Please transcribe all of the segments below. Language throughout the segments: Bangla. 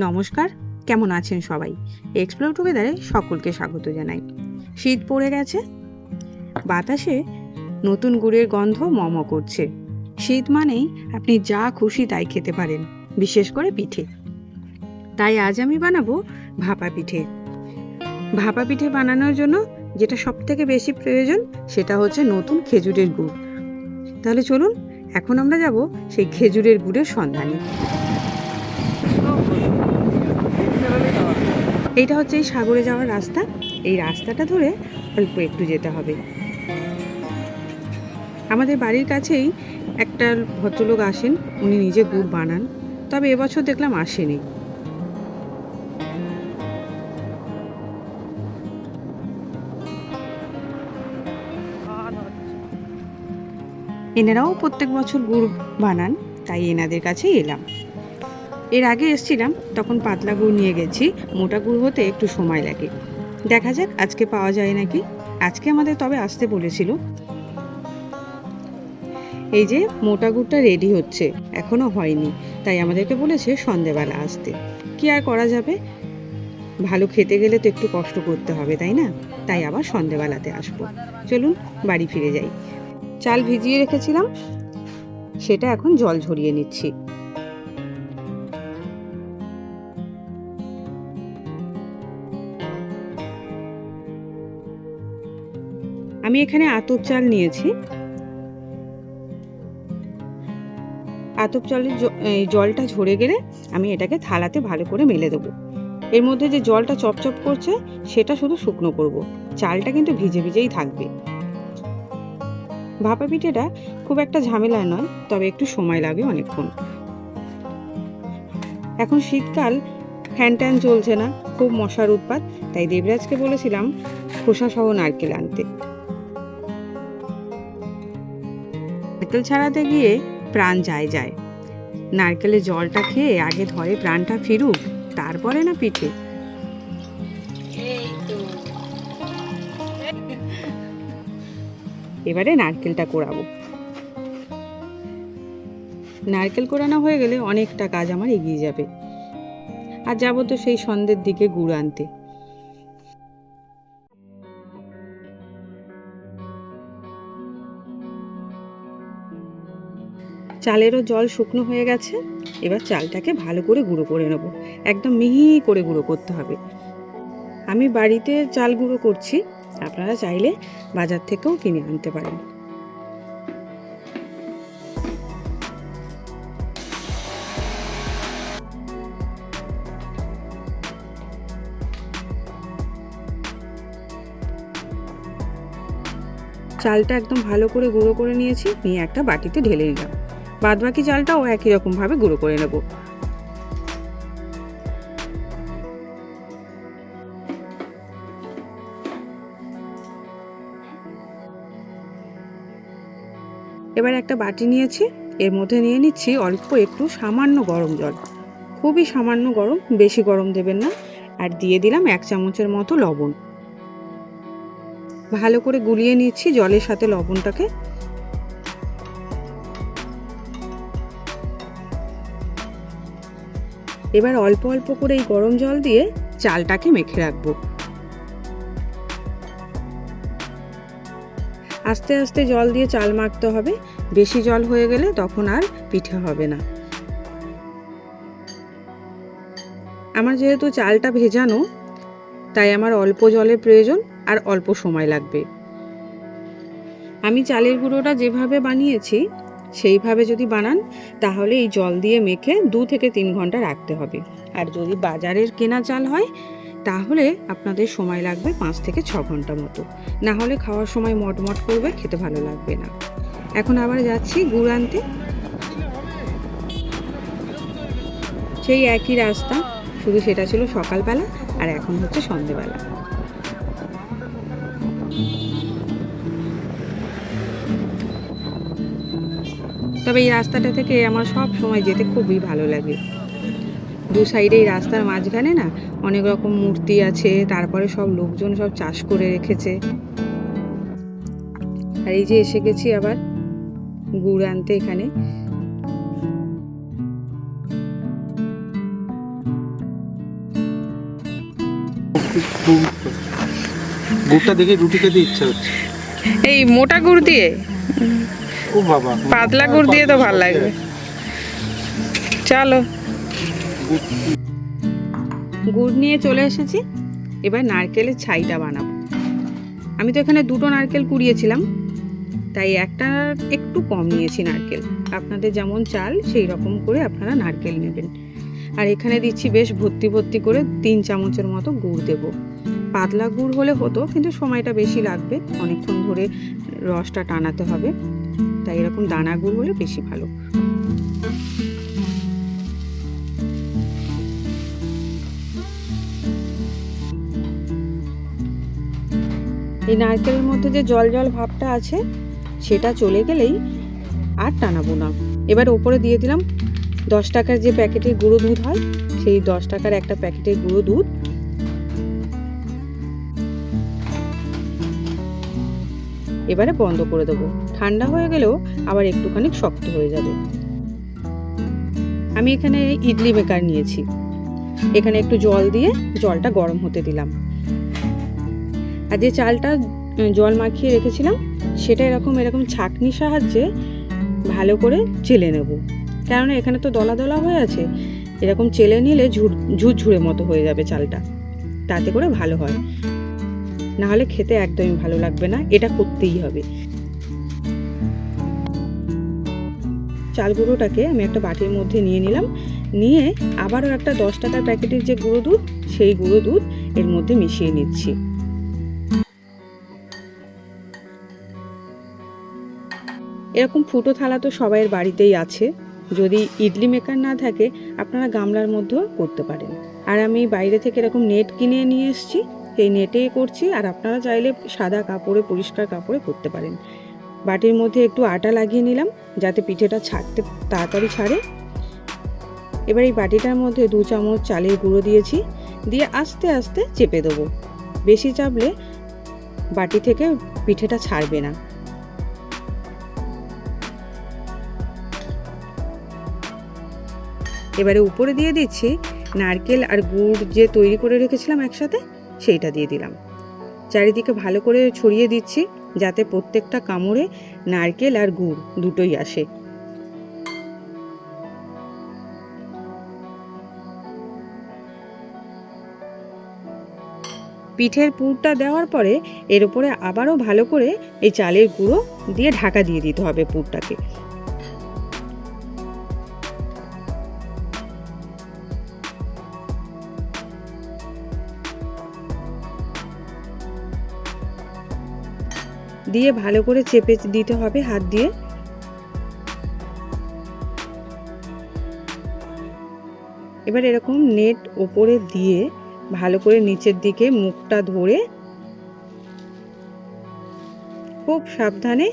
নমস্কার, কেমন আছেন সবাই? এক্সপ্লোর টুগেদারে সকলকে স্বাগত জানাই। শীত পড়ে গেছে, বাতাসে নতুন গুড়ের গন্ধ মম করছে। শীত মানেই আপনি যা খুশি তাই খেতে পারেন, বিশেষ করে পিঠে। তাই আজ আমি বানাবো ভাপা পিঠে। ভাপা পিঠে বানানোর জন্য যেটা সব থেকে বেশি প্রয়োজন সেটা হচ্ছে নতুন খেজুরের গুড়। তাহলে চলুন, এখন আমরা যাব সেই খেজুরের গুড়ের সন্ধানে। এইটা হচ্ছে এই সাগরে যাওয়ার রাস্তা। এই রাস্তাটা ধরে অল্প একটু যেতে হবে। আমাদের বাড়ির কাছেই একটা ভদ্রলোক আসেন, উনি নিজে গুড় বানান, তবে এবছর দেখলাম আসেনি। এনারাও প্রত্যেক বছর গুড় বানান, তাই এনাদের কাছেই এলাম। এর আগে এসছিলাম, তখন পাতলা গুড় নিয়ে গেছি, মোটা গুড় হতে একটু সময় লাগে। দেখা যাক আজকে পাওয়া যায় নাকি? আজকে আমাদের তবে আসতে বলেছিল। এই যে, মোটা গুড়টা রেডি হচ্ছে, এখনও হয়নি, তাই আমাদেরকে বলেছে সন্ধেবেলা আসতে। কি আর করা যাবে? ভালো খেতে গেলে তো একটু কষ্ট করতে হবে, তাই না? তাই আবার সন্ধেবেলাতে আসব। চলুন, বাড়ি ফিরে যাই। চাল ভিজিয়ে রেখেছিলাম, সেটা এখন জল ঝরিয়ে নিচ্ছি। আমি এখানে আতপ চাল নিয়েছি। আতপ চালের জলটা ঝরে গেলে আমি এটাকে থালাতে ভালো করে মেলে দেবো। এর মধ্যে যে জলটা চপচপ করছে, সেটা শুধু শুকনো করব। চালটা কিন্তু ভিজে ভিজেই থাকবে। ভাপা পিঠেটা খুব একটা ঝামেলা নয়, তবে একটু সময় লাগে অনেকক্ষণ। এখন শীতকাল, ফ্যান ট্যান চলছে না, খুব মশার উৎপাত, তাই দেবরাজকে বলেছিলাম, খোসা সহ নারকেল আনতে। নারকেল ছাড়াতে গিয়ে প্রাণ যায় যায়। নারকেলের জলটা খেয়ে আগে ধরে প্রাণটা ফিরুক, তারপরে না পিঠে এবারে নারকেলটা কোড়াবো। নারকেল কোড়ানো হয়ে গেলে অনেকটা কাজ আমার এগিয়ে যাবে। আর যাব তো সেই সন্ধ্যের দিকে গুড় আনতে। চালেরও জল শুকনো হয়ে গেছে। এবার চালটাকে ভালো করে গুঁড়ো করে নেব। একদম মিহি করে গুঁড়ো করতে হবে। আমি বাড়িতে চাল গুঁড়ো করছি। আপনারা চাইলে বাজার থেকেও কিনে আনতে পারেন। চালটা একদম ভালো করে গুঁড়ো করে নিয়েছি। নিয়ে একটা বাটিতে ঢেলে নিলাম বাদ বাকি চালটাও একই রকম ভাবে গুঁড়ো করে নেব। এবার একটা বাটি নিয়েছি, এর মধ্যে নিয়ে নিচ্ছি অল্প একটু সামান্য গরম জল। খুবই সামান্য গরম, বেশি গরম দেবেন না, আর দিয়ে দিলাম এক চামচের মতো লবণ। ভালো করে গুলিয়ে নিচ্ছি জলের সাথে লবণটাকে। এবার অল্প অল্প করে এই গরম জল দিয়ে চালটাকে মেখে রাখব। আস্তে আস্তে জল দিয়ে চাল মাখতে হবে। বেশি জল হয়ে গেলে তখন আর পিঠে হবে না। আমার যেহেতু চালটা ভেজানো, তাই আমার অল্প জলের প্রয়োজন আর অল্প সময় লাগবে। আমি চালের গুঁড়োটা যেভাবে বানিয়েছি সেইভাবে যদি বানান, তাহলে এই জল দিয়ে মেখে দু থেকে তিন ঘণ্টা রাখতে হবে। আর যদি বাজারের কেনা চাল হয়, তাহলে আপনাদের সময় লাগবে পাঁচ থেকে ছ ঘণ্টা মতো। না হলে খাওয়ার সময় মটমট করবে, খেতে ভালো লাগবে না। এখন আবার যাচ্ছি গুড় আনতে। সেই একই রাস্তা, শুধু সেটা ছিল সকালবেলা আর এখন হচ্ছে সন্ধেবেলা। তবে এই রাস্তাটা থেকে আমার সব সময় যেতে খুবই ভালো লাগে। দু সাইডে এই রাস্তার মাঝখানে না অনেক রকম মূর্তি আছে তারপরে সব লোকজন সব চাষ করে রেখেছে। আর এই যে এসে গেছি আবার গুড় আনতে এখানে। গুড়টা দেখে রুটি খেতে ইচ্ছা হচ্ছে। এই মোটা গুড় দিয়ে? পাতলা গুড় দিয়ে তো ভালো লাগবে চলো। গুড় নিয়ে চলে এসেছি। এবার নারকেলের ছাইটা বানাবো। আমি তো এখানে দুটো নারকেল কুড়িয়েছিলাম। তাই একটা একটু কম নিয়েছি নারকেল। আপনাদের যেমন চাল, সেই রকম করে আপনারা নারকেল নেবেন। আর এখানে দিচ্ছি বেশ ভর্তি ভর্তি করে তিন চামচের মতো গুড় দেব। পাতলা গুড় হলে হতো, কিন্তু সময়টা বেশি লাগবে। অনেকক্ষণ ধরে রসটা টানাতে হবে। এরকম দানা গুড় হলে বেশি ভালো। এই নারকেলের মধ্যে যে জল জল ভাবটা আছে, সেটা চলে গেলেই আর টানাবো না। এবার ওপরে দিয়ে দিলাম দশ টাকার যে প্যাকেটের গুঁড়ো দুধ হয়, সেই দশ টাকার একটা প্যাকেটের গুঁড়ো দুধ। এবারে বন্ধ করে দেবো। ঠান্ডা হয়ে গেলেও আবার একটুখানি শক্ত হয়ে যাবে। আমি এখানে ইডলি মেকার নিয়েছি। এখানে একটু জল দিয়ে জলটা গরম হতে দিলাম। আর যে চালটা জল মাখিয়ে রেখেছিলাম, সেটা এরকম এরকম ছাঁকনির সাহায্যে ভালো করে চেলে নেব। কেননা এখানে তো দলা দলা হয়ে আছে, এরকম চেলে নিলে ঝুর, ঝুরঝুরে মতো হয়ে যাবে চালটা। তাতে করে ভালো হয়। না হলে খেতে একদমই ভালো লাগবে না, এটা করতেই হবে। চাল গুঁড়োটাকে আমি একটা বাটির মধ্যে নিয়ে নিলাম। নিয়ে আবারও একটা দশ টাকার প্যাকেটের যে গুঁড়ো দুধ, সেই গুঁড়ো দুধ এর মধ্যে মিশিয়ে নিচ্ছি। এরকম ফুটো থালা তো সবাইয়ের বাড়িতেই আছে। যদি ইডলি মেকার না থাকে, আপনারা গামলার মধ্যেও করতে পারেন। আর আমি বাইরে থেকে এরকম নেট কিনে নিয়ে এসেছি। সেই নেটে করছি, আর আপনারা চাইলে সাদা কাপড়ে, পরিষ্কার কাপড়ে করতে পারেন। বাটির মধ্যে একটু আটা লাগিয়ে নিলাম, যাতে পিঠেটা ছাড়তে তাড়াতাড়ি ছাড়ে। এবার এই বাটিটার মধ্যে দু চামচ চালের গুঁড়ো দিয়েছি, দিয়ে আস্তে আস্তে চেপে দেবো। বেশি চাপলে বাটি থেকে পিঠেটা ছাড়বে না। এবারে উপরে দিয়ে দিচ্ছি নারকেল আর গুড় যে তৈরি করে রেখেছিলাম একসাথে, সেইটা দিয়ে দিলাম। চারিদিকে ভালো করে ছড়িয়ে দিচ্ছি। যাতে প্রত্যেকটা কামড়ে নারকেল আর গুড় দুটোই আসে। পিঠের পুরটা দেওয়ার পরে এর উপরে আবারও ভালো করে এই চালের গুঁড়ো দিয়ে ঢাকা দিয়ে দিতে হবে পুরটাকে। দিয়ে ভালো করে চেপে দিতে হবে হাত দিয়ে। এবার এরকম নেট ওপরে দিয়ে ভালো করে নিচের দিকে মুখটা ধরে খুব সাবধানে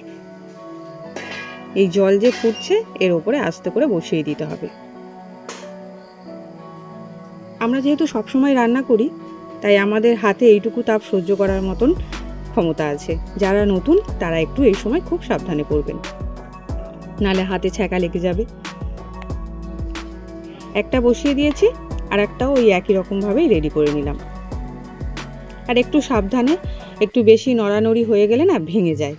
এই জল যে ফুটছে এর ওপরে আস্তে করে বসিয়ে দিতে হবে। আমরা যেহেতু সবসময় রান্না করি, তাই আমাদের হাতে এইটুকু তাপ সহ্য করার মতন ক্ষমতা আছে। যারা নতুন, তারা একটু এই সময় খুব সাবধানে করবেন নালে হাতে ছ্যাঁকা লেগে যাবে। একটা বসিয়ে দিয়েছি, আর একটাও ওই একই রকমভাবেই রেডি করে নিলাম। আর একটু সাবধানে, একটু বেশি নড়ানড়ি হয়ে গেলে না ভেঙে যায়।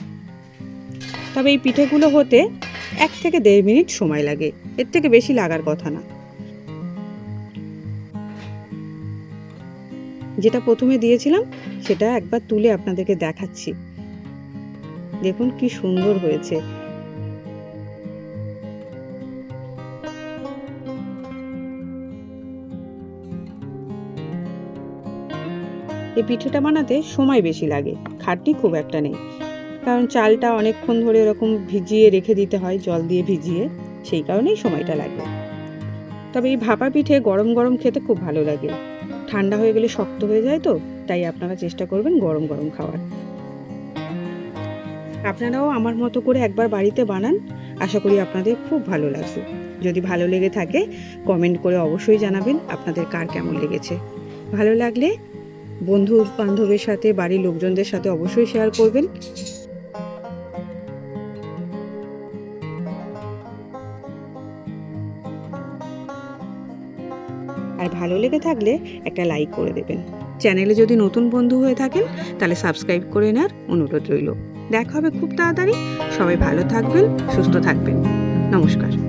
তবে এই পিঠেগুলো হতে এক থেকে দেড় মিনিট সময় লাগে। এর থেকে বেশি লাগার কথা না। যেটা প্রথমে দিয়েছিলাম সেটা একবার তুলে আপনাদেরকে দেখাচ্ছি। দেখুন কি সুন্দর হয়েছে। এই পিঠেটা বানাতে সময় বেশি লাগে, খাটনি খুব একটা নেই। কারণ চালটা অনেকক্ষণ ধরে এরকম ভিজিয়ে রেখে দিতে হয়, জল দিয়ে ভিজিয়ে, সেই কারণেই সময়টা লাগে। তবে এই ভাপা পিঠে গরম গরম খেতে খুব ভালো লাগে। ঠান্ডা হয়ে গেলে শক্ত হয়ে যায় তো, তাই আপনারা চেষ্টা করবেন গরম গরম খাওয়ার। আপনারাও আমার মতো করে একবার বাড়িতে বানান, আশা করি আপনাদের খুব ভালো লাগবে। যদি ভালো লেগে থাকে, কমেন্ট করে অবশ্যই জানাবেন আপনাদের কার কেমন লেগেছে। ভালো লাগলে বন্ধু বান্ধবের সাথে, বাড়ির লোকজনদের সাথে অবশ্যই শেয়ার করবেন। লেগে থাকলে একটা লাইক করে দেবেন। চ্যানেলে যদি নতুন বন্ধু হয়ে থাকেন, তাহলে সাবস্ক্রাইব করে নেওয়ার অনুরোধ রইল। দেখা হবে খুব তাড়াতাড়ি। সবাই ভালো থাকবেন, সুস্থ থাকবেন। নমস্কার।